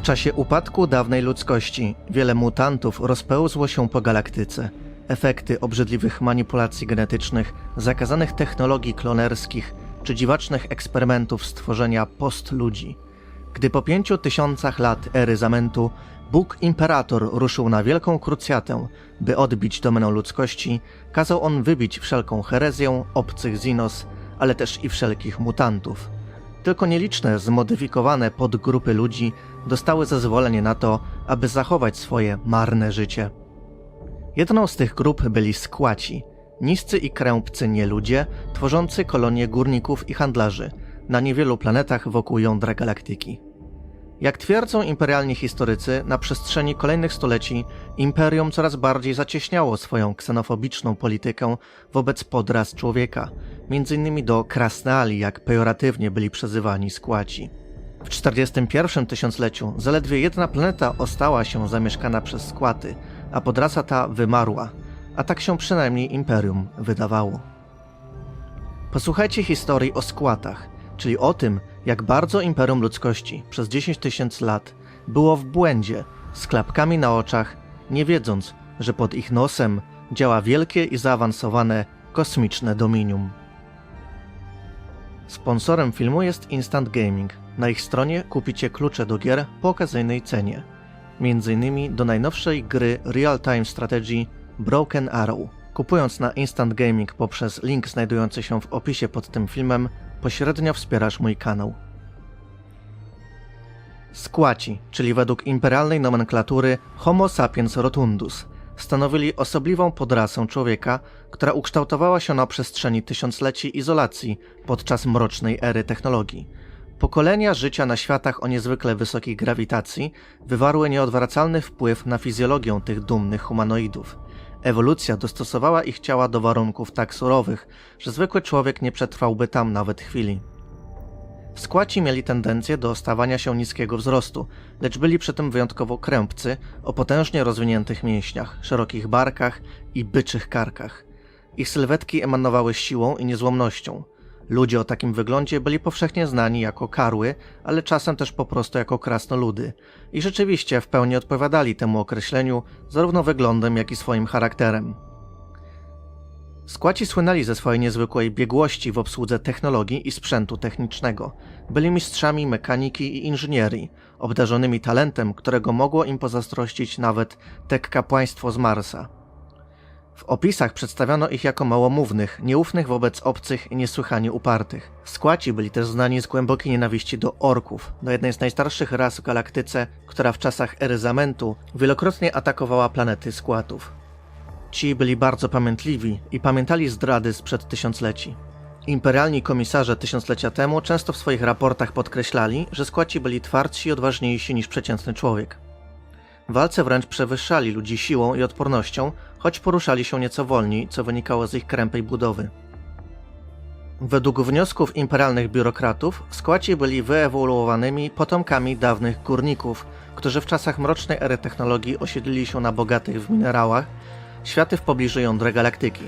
W czasie upadku dawnej ludzkości wiele mutantów rozpełzło się po galaktyce. Efekty obrzydliwych manipulacji genetycznych, zakazanych technologii klonerskich czy dziwacznych eksperymentów stworzenia post-ludzi. Gdy po pięciu tysiącach lat ery zamętu Bóg Imperator ruszył na wielką krucjatę, by odbić domenę ludzkości, kazał on wybić wszelką herezję obcych Zinos, ale też i wszelkich mutantów. Tylko nieliczne zmodyfikowane podgrupy ludzi dostały zezwolenie na to, aby zachować swoje marne życie. Jedną z tych grup byli skłaci, niscy i krępcy nieludzie, tworzący kolonie górników i handlarzy na niewielu planetach wokół jądra galaktyki. Jak twierdzą imperialni historycy, na przestrzeni kolejnych stuleci imperium coraz bardziej zacieśniało swoją ksenofobiczną politykę wobec podras człowieka, m.in. do krasnali, jak pejoratywnie byli przezywani skłaci. W 41 tysiącleciu zaledwie jedna planeta ostała się zamieszkana przez skłaty, a podrasa ta wymarła, a tak się przynajmniej imperium wydawało. Posłuchajcie historii o skłatach, czyli o tym, jak bardzo imperium ludzkości przez 10 tysięcy lat było w błędzie, z klapkami na oczach, nie wiedząc, że pod ich nosem działa wielkie i zaawansowane kosmiczne dominium. Sponsorem filmu jest Instant Gaming. Na ich stronie kupicie klucze do gier po okazyjnej cenie. Między innymi do najnowszej gry Real Time Strategy Broken Arrow. Kupując na Instant Gaming poprzez link znajdujący się w opisie pod tym filmem, pośrednio wspierasz mój kanał. Skłaci, czyli według imperialnej nomenklatury Homo sapiens rotundus, stanowili osobliwą podrasę człowieka, która ukształtowała się na przestrzeni tysiącleci izolacji podczas mrocznej ery technologii. Pokolenia życia na światach o niezwykle wysokiej grawitacji wywarły nieodwracalny wpływ na fizjologię tych dumnych humanoidów. Ewolucja dostosowała ich ciała do warunków tak surowych, że zwykły człowiek nie przetrwałby tam nawet chwili. Skłaci mieli tendencję do stawania się niskiego wzrostu, lecz byli przy tym wyjątkowo krępcy, o potężnie rozwiniętych mięśniach, szerokich barkach i byczych karkach. Ich sylwetki emanowały siłą i niezłomnością. Ludzie o takim wyglądzie byli powszechnie znani jako karły, ale czasem też po prostu jako krasnoludy. I rzeczywiście w pełni odpowiadali temu określeniu, zarówno wyglądem, jak i swoim charakterem. Skłaci słynęli ze swojej niezwykłej biegłości w obsłudze technologii i sprzętu technicznego. Byli mistrzami mechaniki i inżynierii, obdarzonymi talentem, którego mogło im pozazdrościć nawet tek kapłaństwo z Marsa. W opisach przedstawiono ich jako małomównych, nieufnych wobec obcych i niesłychanie upartych. Skłaci byli też znani z głębokiej nienawiści do orków, do jednej z najstarszych ras w galaktyce, która w czasach ery zamętu wielokrotnie atakowała planety skłatów. Ci byli bardzo pamiętliwi i pamiętali zdrady sprzed tysiącleci. Imperialni komisarze tysiąclecia temu często w swoich raportach podkreślali, że skłaci byli twardsi i odważniejsi niż przeciętny człowiek. W walce wręcz przewyższali ludzi siłą i odpornością, choć poruszali się nieco wolniej, co wynikało z ich krępej budowy. Według wniosków imperialnych biurokratów, skłaci byli wyewoluowanymi potomkami dawnych górników, którzy w czasach mrocznej ery technologii osiedlili się na bogatych w minerałach światy w pobliżu jądra galaktyki.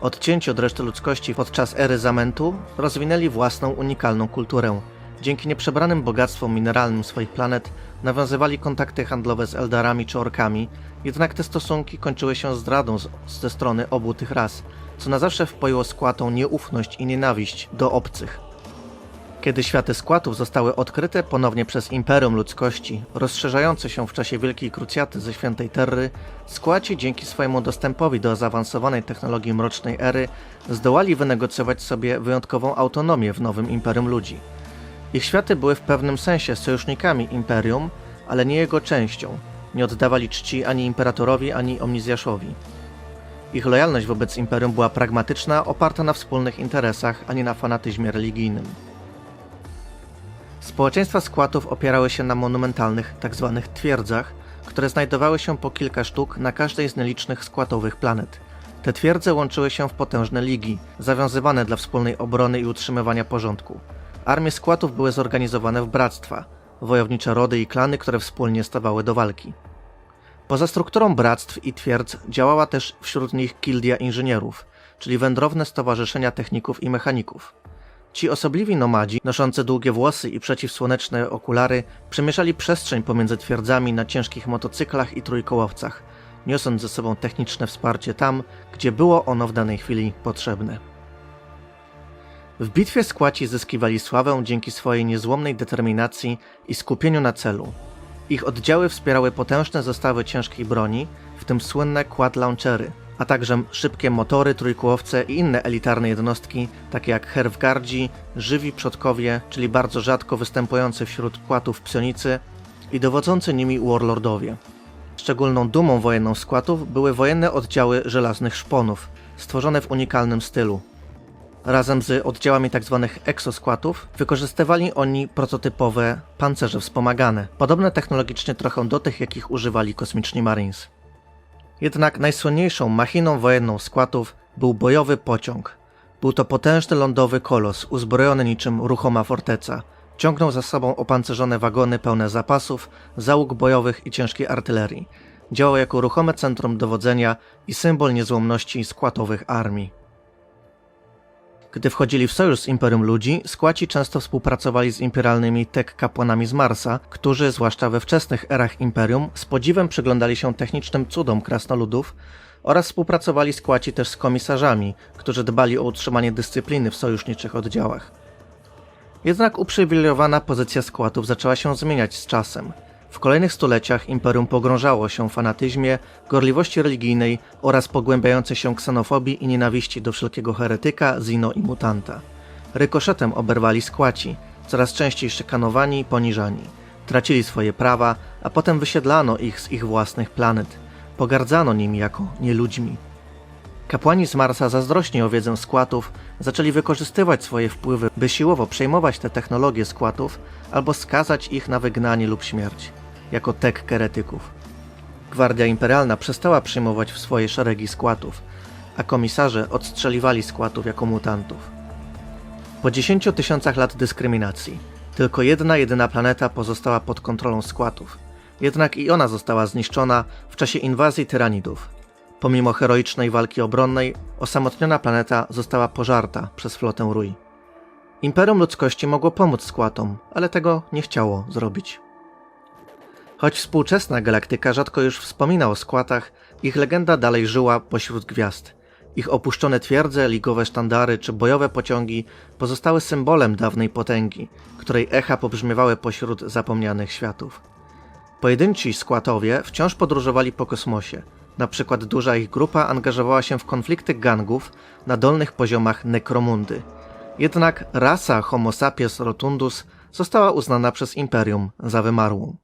Odcięci od reszty ludzkości podczas ery zamętu, rozwinęli własną unikalną kulturę. Dzięki nieprzebranym bogactwom mineralnym swoich planet nawiązywali kontakty handlowe z Eldarami czy Orkami, jednak te stosunki kończyły się zdradą z, ze strony obu tych ras, co na zawsze wpoiło skłatą nieufność i nienawiść do obcych. Kiedy światy skłatów zostały odkryte ponownie przez Imperium Ludzkości, rozszerzające się w czasie Wielkiej Krucjaty ze Świętej Terry, skłaci dzięki swojemu dostępowi do zaawansowanej technologii Mrocznej Ery zdołali wynegocjować sobie wyjątkową autonomię w nowym Imperium Ludzi. Ich światy były w pewnym sensie sojusznikami Imperium, ale nie jego częścią. Nie oddawali czci ani Imperatorowi, ani Omnizjaszowi. Ich lojalność wobec Imperium była pragmatyczna, oparta na wspólnych interesach, a nie na fanatyzmie religijnym. Społeczeństwa skłatów opierały się na monumentalnych tzw. twierdzach, które znajdowały się po kilka sztuk na każdej z nielicznych skłatowych planet. Te twierdze łączyły się w potężne ligi, zawiązywane dla wspólnej obrony i utrzymywania porządku. Armie skłatów były zorganizowane w bractwa, wojownicze rody i klany, które wspólnie stawały do walki. Poza strukturą bractw i twierdz działała też wśród nich gildia inżynierów, czyli wędrowne stowarzyszenia techników i mechaników. Ci osobliwi nomadzi, noszący długie włosy i przeciwsłoneczne okulary, przemieszali przestrzeń pomiędzy twierdzami na ciężkich motocyklach i trójkołowcach, niosąc ze sobą techniczne wsparcie tam, gdzie było ono w danej chwili potrzebne. W bitwie skłaci zyskiwali sławę dzięki swojej niezłomnej determinacji i skupieniu na celu. Ich oddziały wspierały potężne zestawy ciężkiej broni, w tym słynne quad launchery, a także szybkie motory, trójkłowce i inne elitarne jednostki, takie jak herwgardzi, żywi przodkowie, czyli bardzo rzadko występujący wśród kłatów psionicy i dowodzący nimi warlordowie. Szczególną dumą wojenną skłatów były wojenne oddziały żelaznych szponów, stworzone w unikalnym stylu. Razem z oddziałami tzw. exoskłatów wykorzystywali oni prototypowe pancerze wspomagane, podobne technologicznie trochę do tych, jakich używali kosmiczni Marines. Jednak najsłynniejszą machiną wojenną skłatów był bojowy pociąg. Był to potężny lądowy kolos uzbrojony niczym ruchoma forteca. Ciągnął za sobą opancerzone wagony pełne zapasów, załóg bojowych i ciężkiej artylerii. Działał jako ruchome centrum dowodzenia i symbol niezłomności skłatowych armii. Gdy wchodzili w sojusz z Imperium Ludzi, skłaci często współpracowali z imperialnymi tek kapłanami z Marsa, którzy, zwłaszcza we wczesnych erach Imperium, z podziwem przyglądali się technicznym cudom krasnoludów oraz współpracowali skłaci też z komisarzami, którzy dbali o utrzymanie dyscypliny w sojuszniczych oddziałach. Jednak uprzywilejowana pozycja skłatów zaczęła się zmieniać z czasem. W kolejnych stuleciach imperium pogrążało się w fanatyzmie, gorliwości religijnej oraz pogłębiającej się ksenofobii i nienawiści do wszelkiego heretyka, zino i mutanta. Rykoszetem oberwali skłaci, coraz częściej szykanowani i poniżani. Tracili swoje prawa, a potem wysiedlano ich z ich własnych planet. Pogardzano nimi jako nieludźmi. Kapłani z Marsa zazdrośni o wiedzę skłatów zaczęli wykorzystywać swoje wpływy, by siłowo przejmować te technologie skłatów albo skazać ich na wygnanie lub śmierć, jako tek keretyków. Gwardia Imperialna przestała przyjmować w swoje szeregi skłatów, a komisarze odstrzeliwali skłatów jako mutantów. Po 10 tysiącach lat dyskryminacji, tylko jedna jedyna planeta pozostała pod kontrolą skłatów. Jednak i ona została zniszczona w czasie inwazji tyranidów. Pomimo heroicznej walki obronnej, osamotniona planeta została pożarta przez flotę Rui. Imperium ludzkości mogło pomóc skłatom, ale tego nie chciało zrobić. Choć współczesna galaktyka rzadko już wspomina o skłatach, ich legenda dalej żyła pośród gwiazd. Ich opuszczone twierdze, ligowe sztandary czy bojowe pociągi pozostały symbolem dawnej potęgi, której echa pobrzmiewały pośród zapomnianych światów. Pojedynci skłatowie wciąż podróżowali po kosmosie. Na przykład duża ich grupa angażowała się w konflikty gangów na dolnych poziomach Nekromundy. Jednak rasa Homo sapiens rotundus została uznana przez imperium za wymarłą.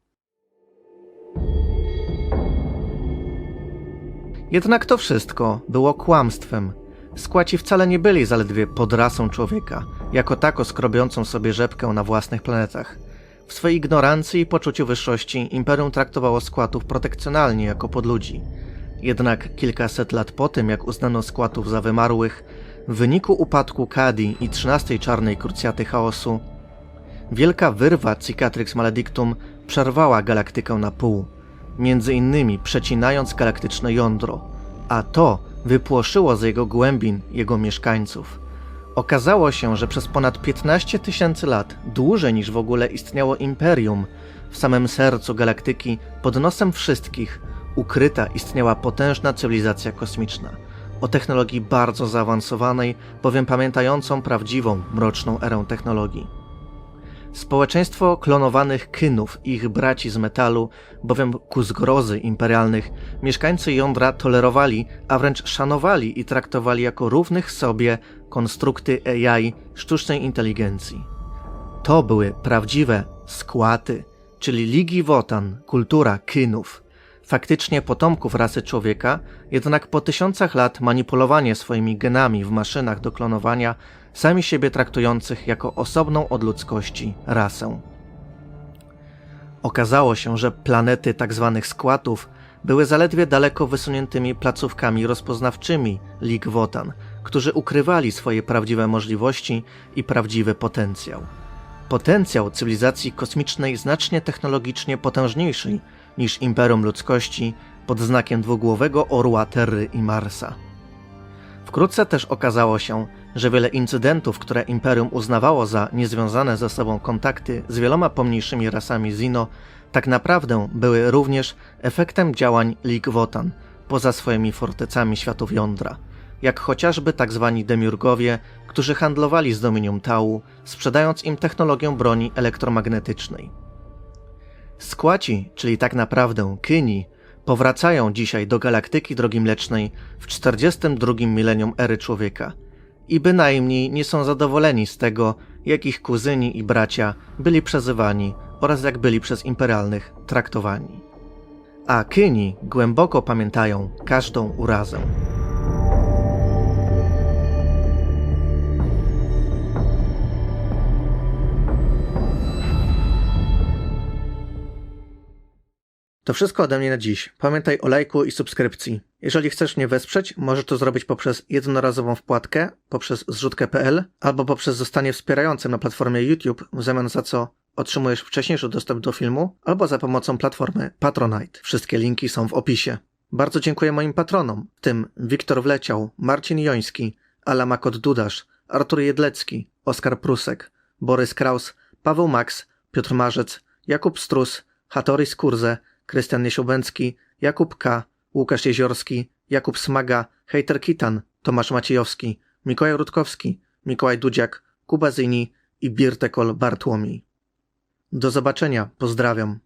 Jednak to wszystko było kłamstwem. Skłaci wcale nie byli zaledwie podrasą człowieka, jako tako skrobiącą sobie rzepkę na własnych planetach. W swej ignorancji i poczuciu wyższości imperium traktowało skłatów protekcjonalnie jako podludzi. Jednak kilkaset lat po tym, jak uznano skłatów za wymarłych, w wyniku upadku Kadi i trzynastej czarnej krucjaty chaosu, wielka wyrwa Cicatrix Maledictum przerwała galaktykę na pół, między innymi przecinając galaktyczne jądro, a to wypłoszyło z jego głębin jego mieszkańców. Okazało się, że przez ponad 15 tysięcy lat, dłużej niż w ogóle istniało imperium, w samym sercu galaktyki, pod nosem wszystkich, ukryta istniała potężna cywilizacja kosmiczna, o technologii bardzo zaawansowanej, bowiem pamiętającą prawdziwą, mroczną erę technologii. Społeczeństwo klonowanych kynów ich braci z metalu, bowiem ku zgrozy imperialnych, mieszkańcy jądra tolerowali, a wręcz szanowali i traktowali jako równych sobie konstrukty AI sztucznej inteligencji. To były prawdziwe skłaty, czyli ligi wotan, kultura kynów, faktycznie potomków rasy człowieka, jednak po tysiącach lat manipulowanie swoimi genami w maszynach do klonowania sami siebie traktujących jako osobną od ludzkości rasę. Okazało się, że planety tzw. skłatów były zaledwie daleko wysuniętymi placówkami rozpoznawczymi Lig Wotan, którzy ukrywali swoje prawdziwe możliwości i prawdziwy potencjał. Potencjał cywilizacji kosmicznej znacznie technologicznie potężniejszej niż imperium ludzkości pod znakiem dwugłowego orła Terry i Marsa. Wkrótce też okazało się, że wiele incydentów, które Imperium uznawało za niezwiązane ze sobą kontakty z wieloma pomniejszymi rasami Zino, tak naprawdę były również efektem działań Lig Wotan poza swoimi fortecami światów jądra, jak chociażby tak zwani demiurgowie, którzy handlowali z Dominium Tau, sprzedając im technologię broni elektromagnetycznej. Skłaci, czyli tak naprawdę Kyni, powracają dzisiaj do galaktyki Drogi Mlecznej w 42 milenium ery człowieka i bynajmniej nie są zadowoleni z tego, jak ich kuzyni i bracia byli przezywani oraz jak byli przez imperialnych traktowani. A Kyni głęboko pamiętają każdą urazę. To wszystko ode mnie na dziś. Pamiętaj o lajku i subskrypcji. Jeżeli chcesz mnie wesprzeć, możesz to zrobić poprzez jednorazową wpłatkę, poprzez zrzutkę.pl albo poprzez zostanie wspierającym na platformie YouTube, w zamian za co otrzymujesz wcześniejszy dostęp do filmu, albo za pomocą platformy Patronite. Wszystkie linki są w opisie. Bardzo dziękuję moim patronom, w tym Wiktor Wleciał, Marcin Joński, Ala Makot Dudasz, Artur Jedlecki, Oskar Prusek, Borys Kraus, Paweł Max, Piotr Marzec, Jakub Strus, Hattori Skurze, Krystian Niesiubęcki, Jakub K., Łukasz Jeziorski, Jakub Smaga, Hejter Kitan, Tomasz Maciejowski, Mikołaj Rutkowski, Mikołaj Dudziak, Kuba Zyni i Birtekol Bartłomiej. Do zobaczenia, pozdrawiam.